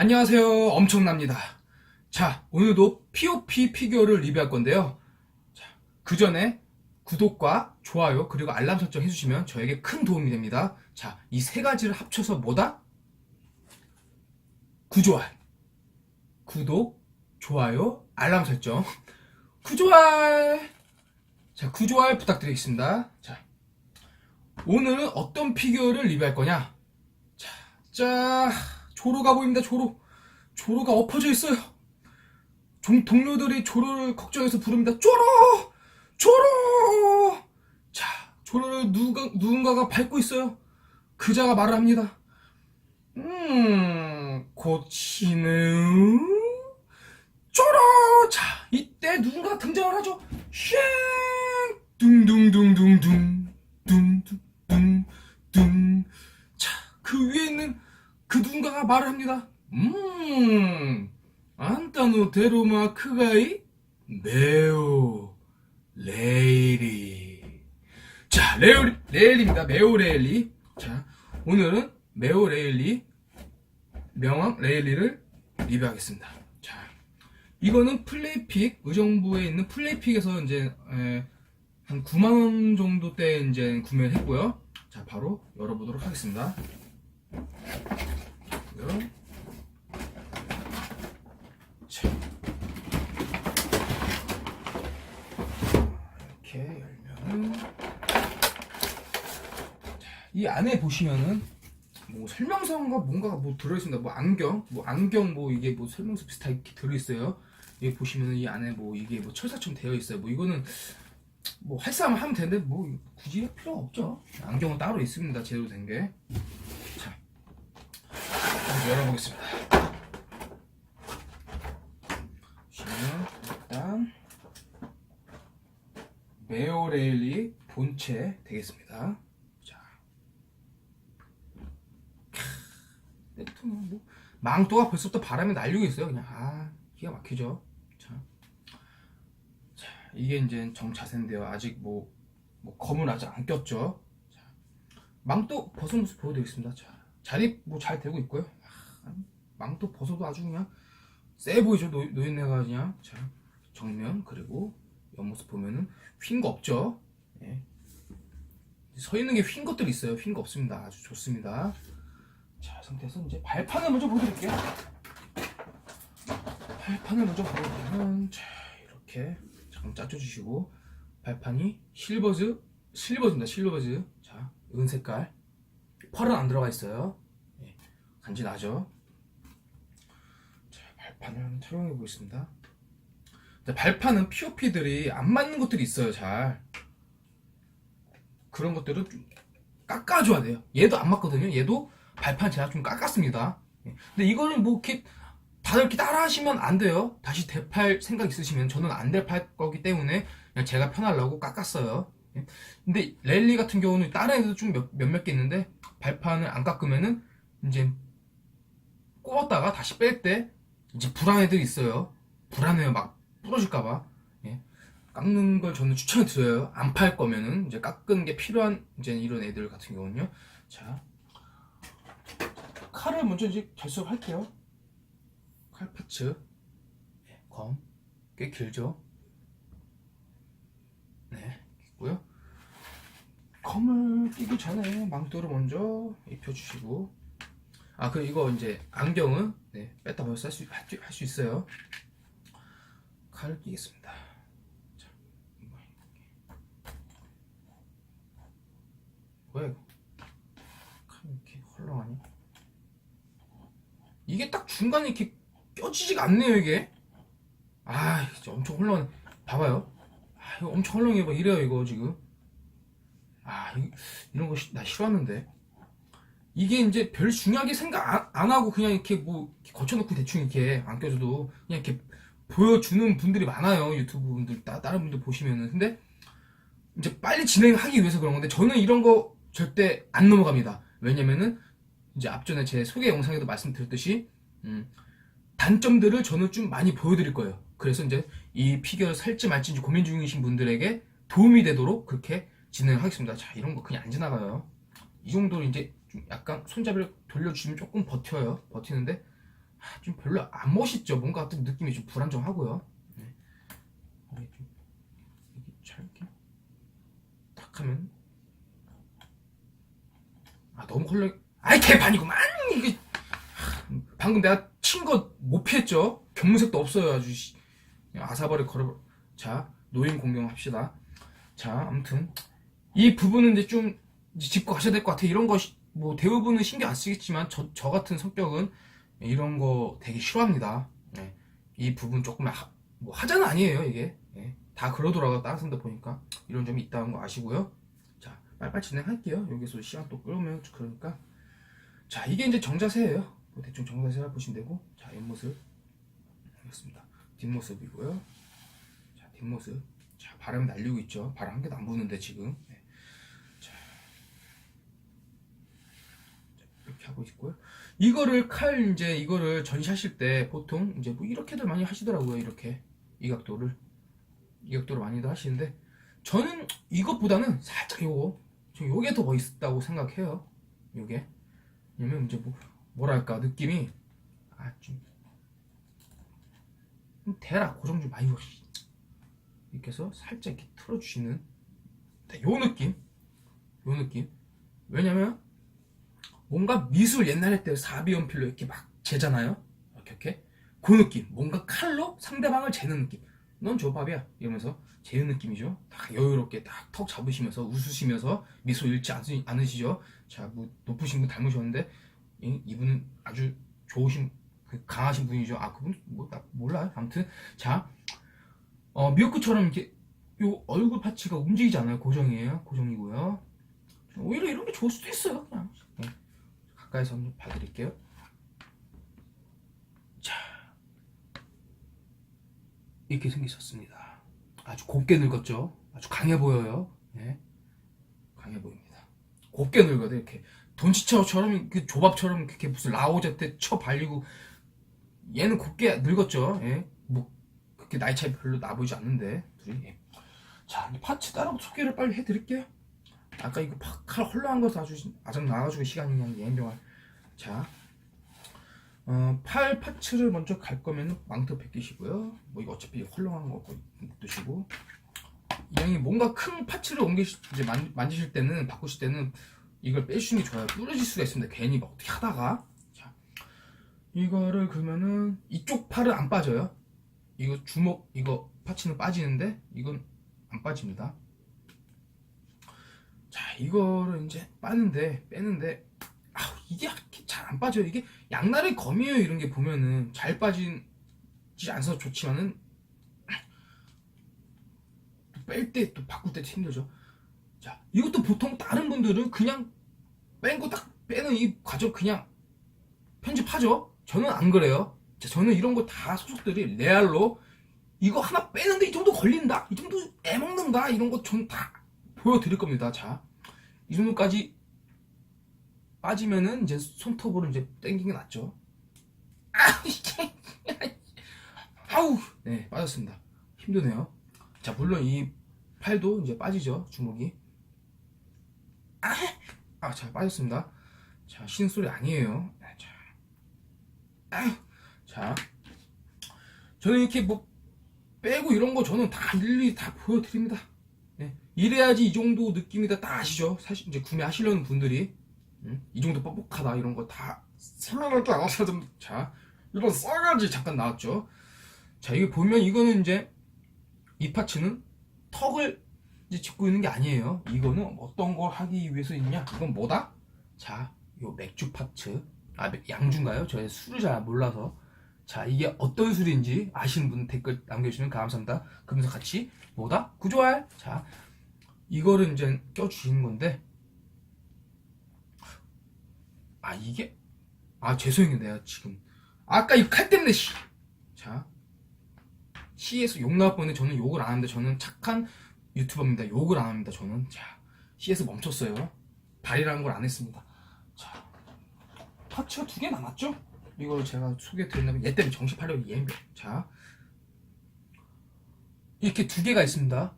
안녕하세요. 엄청납니다. 자, 오늘도 POP 피규어를 리뷰할 건데요. 자, 그 전에 구독과 좋아요, 그리고 알람 설정 해주시면 저에게 큰 도움이 됩니다. 자, 이 세 가지를 합쳐서 뭐다? 구조할. 구독, 좋아요, 알람 설정. 구조할. 자, 구조할 부탁드리겠습니다. 자, 오늘은 어떤 피규어를 리뷰할 거냐? 자, 자, 조로가 보입니다, 조로. 조로가 엎어져 있어요. 종, 동료들이 조로를 걱정해서 부릅니다. 조로! 조로! 자, 조로를 누가, 누군가가 밟고 있어요. 그자가 말을 합니다. 음, 고치는 조로! 자, 이때 누군가 등장을 하죠. 쉥! 둥둥둥둥둥, 둥둥둥둥. 말을 합니다. 음, 안타노 데로마 크가이 메오 레일이. 자, 레오 레일입니다. 메오 레일리. 자, 오늘은 메오 레일리 명왕 레일리를 리뷰하겠습니다. 자, 이거는 플레이픽 의정부에 있는 플레이픽에서 이제 에, 한 9만 원 정도 때 이제 구매를 했고요. 자, 바로 열어보도록 하겠습니다. 있고요. 자. 이렇게 열면은 자, 이 안에 보시면은 뭐 설명서인가 뭔가가 뭐 들어있습니다. 뭐 안경, 뭐 안경 뭐 이게 뭐 설명서 비슷하게 들어있어요. 여기 보시면은 이 안에 뭐 이게 뭐 철사처럼 되어 있어요. 뭐 이거는 뭐할 사람 하면 되는데 뭐 굳이 할 필요가 없죠. 안경은 따로 있습니다. 제대로 된 게. 열어보겠습니다. 일단 메오레일리 본체 되겠습니다. 자, 뭐 망토가 벌써부터 바람에 날리고 있어요. 그냥 아 기가 막히죠. 자, 자 이게 이제 정자세인데요. 아직 뭐, 뭐 검은 아직 안 꼈죠. 자, 망토 벗은 모습 보여드리겠습니다. 자, 자리 뭐잘 되고 있고요. 아, 망토 벗어도 아주 그냥 세 보이죠. 노, 노인네가 그냥 자 정면 그리고 옆모습 보면은 휜 거 없죠. 예. 서 있는 게 휜 것들이 있어요. 휜 거 없습니다. 아주 좋습니다. 자 상태에서 이제 발판을 먼저 보여드릴게요. 발판을 먼저 보여드리면 자 이렇게 잠깐 짜줘주시고 발판이 실버즈 실버즈입니다. 실버즈 자 은색깔 펄은 안 들어가 있어요. 예, 간지 나죠. 한번 촬영해 보겠습니다. 자, 발판은 POP들이 안 맞는 것들이 있어요. 잘 그런 것들은 좀 깎아줘야 돼요. 얘도 안 맞거든요. 얘도 발판 제가 좀 깎았습니다. 예. 근데 이거는 뭐 이렇게 다들 이렇게 따라 하시면 안 돼요. 다시 대팔 생각 있으시면 저는 안 대팔 거기 때문에 그냥 제가 편하려고 깎았어요. 예. 근데 랠리 같은 경우는 다른 애들도 좀 몇, 몇몇 개 있는데 발판을 안 깎으면은 이제 꼽았다가 다시 뺄 때 이제 불안 애들이 있어요. 불안해요. 막 부러질까봐. 예. 깎는 걸 저는 추천을 드려요. 안 팔 거면은 이제 깎은 게 필요한 이제 이런 애들 같은 경우는요. 자, 칼을 먼저 이제 결속할게요. 칼 파츠, 예, 검, 꽤 길죠. 네, 있고요. 검을 끼기 전에 망토를 먼저 입혀주시고, 아, 그 이거 이제 안경은 네, 뺐다 벗어 할수 할 수 있어요. 칼을 끼겠습니다. 자, 뭐야 이거? 칼 이렇게 헐렁하니? 이게 딱 중간에 이렇게 껴지지가 않네요 이게. 아, 진짜 엄청 헐렁해. 봐봐요. 아, 이거 엄청 헐렁해 봐. 이래요 이거 지금. 아, 이, 이런 거 나 싫어하는데. 이게 이제 별 중요하게 생각 안, 안 하고 그냥 이렇게 뭐 거쳐놓고 대충 이렇게 안 껴줘도 그냥 이렇게 보여주는 분들이 많아요 유튜브 분들. 따, 다른 분들 보시면은. 근데 이제 빨리 진행하기 위해서 그런 건데 저는 이런 거 절대 안 넘어갑니다. 왜냐면은 이제 앞전에 제 소개 영상에도 말씀드렸듯이 음, 단점들을 저는 좀 많이 보여드릴 거예요. 그래서 이제 이 피규어를 살지 말지 고민 중이신 분들에게 도움이 되도록 그렇게 진행하겠습니다. 자 이런 거 그냥 안 지나가요. 이 정도로 이제 좀 약간 손잡이를 돌려주시면 조금 버텨요 버티는데 아, 좀 별로 안 멋있죠. 뭔가 좀 느낌이 좀 불안정하고요. 네. 이게 좀 이게 잘 이렇게 딱 하면 아 너무 헐렁. 아이 개판이구만 이게 하, 방금 내가 친 거 못 피했죠. 견문색도 없어요 아주 아사바리 걸어. 자 노인 공경 합시다. 자 아무튼 이 부분은 이제 좀 짚고 가셔야 될 것 같아. 이런 거 뭐 대부분은 신경 안 쓰겠지만 저, 저 같은 성격은 이런 거 되게 싫어합니다. 예. 이 부분 조금 하, 뭐 하자는 아니에요 이게 예. 다 그러더라고요 다른 사람들 보니까 이런 점이 있다는 거 아시고요. 자 빨리빨리 진행할게요. 여기서 시간 또 끌으면 그러니까 자 이게 이제 정자세예요. 뭐 대충 정자세 보시면 되고 자 옆모습 알겠습니다. 뒷모습이고요. 자 뒷모습 자 바람이 날리고 있죠. 바람 한 개도 안 부는데 지금 네. 자, 자, 이렇게 하고 있고요. 이거를 칼 이제 이거를 전시하실 때 보통 이제 뭐 이렇게들 많이 하시더라고요. 이렇게 이 각도를 이 각도를 많이들 하시는데 저는 이것보다는 살짝 요거 저 요게 더 멋있다고 생각해요. 요게 왜냐면 이제 뭐 뭐랄까 느낌이 아좀 대라 고정 좀 많이 혹시 이렇게 해서 살짝 이렇게 틀어주시는 네, 요 느낌 요 느낌 왜냐면 뭔가 미술 옛날에 때 사비 연필로 이렇게 막 재잖아요 이렇게 이렇게 그 느낌 뭔가 칼로 상대방을 재는 느낌 넌 조밥이야 이러면서 재는 느낌이죠 딱 여유롭게 딱 턱 잡으시면서 웃으시면서 미소 잃지 않으- 않으시죠 자 뭐 높으신 분 닮으셨는데 이, 이분은 아주 좋으신 그 강하신 분이죠 아 그분 뭐나 몰라요 아무튼 자 어, 미역국처럼 이렇게 요 얼굴 파츠가 움직이지 않아요. 고정이에요. 고정이고요. 오히려 이런 게 좋을 수도 있어요. 그냥 네. 가까이서 한번 봐드릴게요. 자 이렇게 생기셨습니다. 아주 곱게 늙었죠. 아주 강해 보여요. 네. 강해 보입니다. 곱게 늙어도 이렇게 돈치처럼 그 조밥처럼 그렇게 무슨 라오제 때쳐 발리고 얘는 곱게 늙었죠. 예. 뭐 그렇게 나이 차이 별로 나 보이지 않는데 둘이 예. 자 파츠 따로 소개를 빨리 해드릴게요 아까 이거 팍칼 헐렁한 거 아주 아장 나가지고 시간이 그냥 예행병할 자 어, 팔 파츠를 먼저 갈 거면 망토 벗기시고요. 뭐 이거 어차피 헐렁한 거 드시고. 이 양이 뭔가 큰 파츠를 옮기시 이제 만, 만지실 때는 바꾸실 때는 이걸 빼주시는 게 좋아요. 부러질 수가 있습니다 괜히 막 어떻게 하다가. 자 이거를 그러면은 이쪽 팔은 안 빠져요. 이거 주먹 이거 파츠는 빠지는데 이건 안 빠집니다. 자 이거를 이제 빠는데 빼는데 아우 이게 잘 안 빠져요. 이게 양날의 검이에요. 이런 게 보면은 잘 빠지지 않아서 좋지만은 뺄 때 또 바꿀 때 힘들죠. 자 이것도 보통 다른 분들은 그냥 뺀 거 딱 빼는 이 과정 그냥 편집하죠. 저는 안 그래요. 자, 저는 이런 거 다 소속들이 레알로 이거 하나 빼는데 이 정도 걸린다 이 정도 애먹는다 이런 거 전 다 보여드릴 겁니다. 자 이 정도까지 빠지면은 이제 손톱으로 이제 땡기는 게 낫죠. 아 아우 네 빠졌습니다. 힘드네요. 자 물론 이 팔도 이제 빠지죠 주먹이. 아자 빠졌습니다. 자 쉬는 소리 아니에요. 자, 아유, 자 저는 이렇게 뭐 빼고 이런 거 저는 다 일일이 다 보여드립니다. 네. 이래야지 이 정도 느낌이다 다 아시죠? 사실 이제 구매하시려는 분들이 음? 이 정도 뻑뻑하다 이런 거 다 설명할 게안 하셔도 자 이런 싸가지 잠깐 나왔죠. 자 이게 보면 이거는 이제 이 파츠는 턱을 이제 짚고 있는 게 아니에요. 이거는 어떤 걸 하기 위해서 있냐? 이건 뭐다? 자, 요 맥주 파츠. 아, 양주인가요? 저 술을 잘 몰라서. 자, 이게 어떤 술인지 아시는 분 댓글 남겨주시면 감사합니다. 그러면서 같이 뭐다? 구조할. 자, 이거를 이제 껴주시는 건데, 아, 이게, 아, 죄송해요. 내가 지금. 아까 이 칼 때문에, 씨. 자, C에서 욕 나올 뻔했는데 저는 욕을 안 하는데 저는 착한 유튜버입니다. 욕을 안 합니다. 저는. 자, C에서 멈췄어요. 발이라는 걸 안 했습니다. 자, 파츠가 두 개 남았죠? 이걸 제가 소개해 드린다면 얘 때문에 정신 팔려고 예행병 자 이렇게 두 개가 있습니다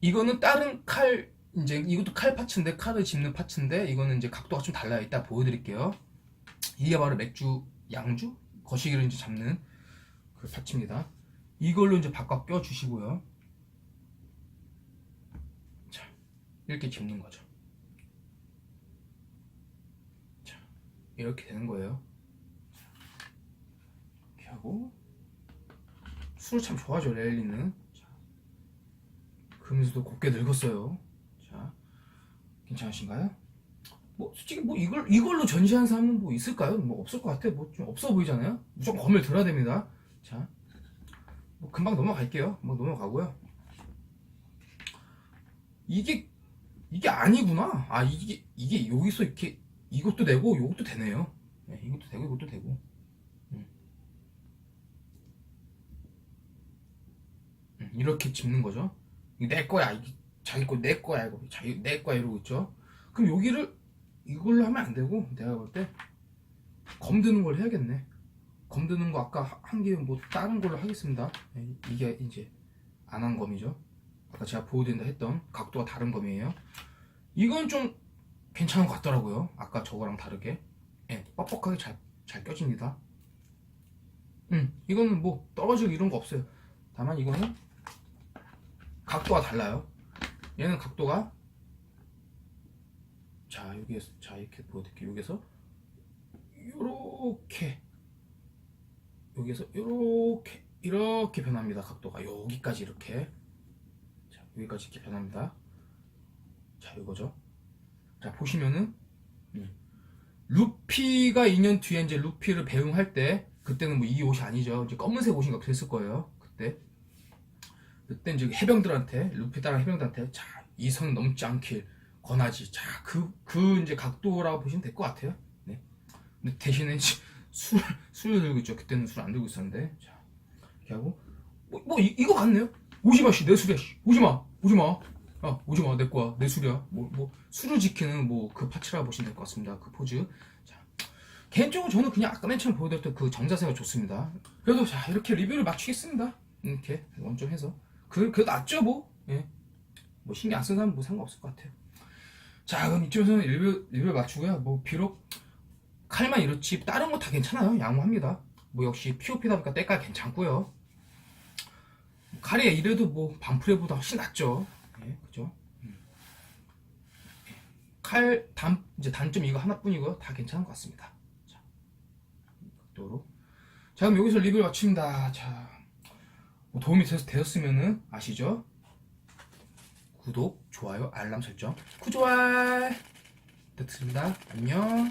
이거는 다른 칼 이제 이것도 칼 파츠인데 칼을 짚는 파츠인데 이거는 이제 각도가 좀 달라요 이따 보여드릴게요 이게 바로 맥주 양주 거시기를 이제 잡는 그 파츠입니다. 이걸로 이제 바깥 껴 주시고요. 자, 이렇게 집는 거죠. 자, 이렇게 되는 거예요. 이렇게 하고 술을 참 좋아하죠 레일리는. 자, 금수도 곱게 늙었어요. 자, 괜찮으신가요? 뭐 솔직히 뭐 이걸 이걸로 전시한 사람은 뭐 있을까요? 뭐 없을 것 같아. 뭐 좀 없어 보이잖아요. 무조건 검을 들어야 됩니다. 자, 뭐 금방 넘어갈게요. 뭐 넘어가고요. 이게 이게 아니구나. 아 이게 이게 여기서 이렇게 이것도 되고 이것도 되네요. 네, 이것도 되고 이것도 되고. 음. 음, 이렇게 집는 거죠. 내 거야. 자기 거 내 거야 이거. 자기 내 거야 이러고 있죠. 그럼 여기를 이걸로 하면 안 되고 내가 볼 때 검드는 걸 해야겠네. 검드는 거 아까 한 게 뭐 다른 걸로 하겠습니다. 네, 이게 이제 안 한 검이죠. 아까 제가 보여드린다 했던 각도가 다른 검이에요. 이건 좀 괜찮은 것 같더라고요. 아까 저거랑 다르게. 예, 뻑뻑하게 잘, 잘 껴집니다. 음, 이거는 뭐 떨어지고 이런 거 없어요. 다만 이거는 각도가 달라요. 얘는 각도가 자 여기에서 자 이렇게 보여드릴게요. 여기서 요렇게 여기에서 요렇게 이렇게 변합니다. 각도가 여기까지 이렇게 자 여기까지 이렇게 변합니다. 자 이거죠. 자 보시면은 음, 루피가 2년 뒤에 이제 루피를 배웅할 때 그때는 뭐 이 옷이 아니죠. 이제 검은색 옷인가 그랬을 거예요. 그때 그때 이제 해병들한테 루피 따라 해병들한테 자이 선 넘지 않길 권하지. 자그그 이제 각도라고 보시면 될 것 같아요. 네. 근데 대신에 술 술을 들고 있죠. 그때는 술 안 들고 있었는데 자 이렇게 하고 뭐, 뭐 이, 이거 같네요. 오지마 씨 내 술이야 씨 오지마 오지마 아 오지마 내 거야 내 술이야 뭐 뭐 술을 지키는 뭐 그 파츠라고 보시면 될 것 같습니다. 그 포즈 자 개인적으로 저는 그냥 아까 맨 처음 보여드렸던 그 정자세가 좋습니다. 그래도 자 이렇게 리뷰를 마치겠습니다. 이렇게 원점 해서 그 그래도 낫죠 뭐 예. 뭐 신경 안 쓰는 사람 뭐 상관없을 것 같아요. 자 그럼 이쯤에서는 리뷰 리뷰 맞추고요. 뭐 비록 칼만 이렇지 다른 거 다 괜찮아요. 양호합니다. 뭐 역시 POP다 보니까 때깔 괜찮고요. 칼이 이래도 뭐 반프레보다 훨씬 낫죠. 예, 그죠? 음. 칼 단, 이제 단점 이거 하나뿐이고요. 다 괜찮은 것 같습니다. 자, 각도로. 자, 그럼 여기서 리뷰를 마칩니다. 자, 뭐 도움이 되셨, 되셨으면은 아시죠? 구독, 좋아요, 알람 설정, 구조할 부탁드립니다. 안녕.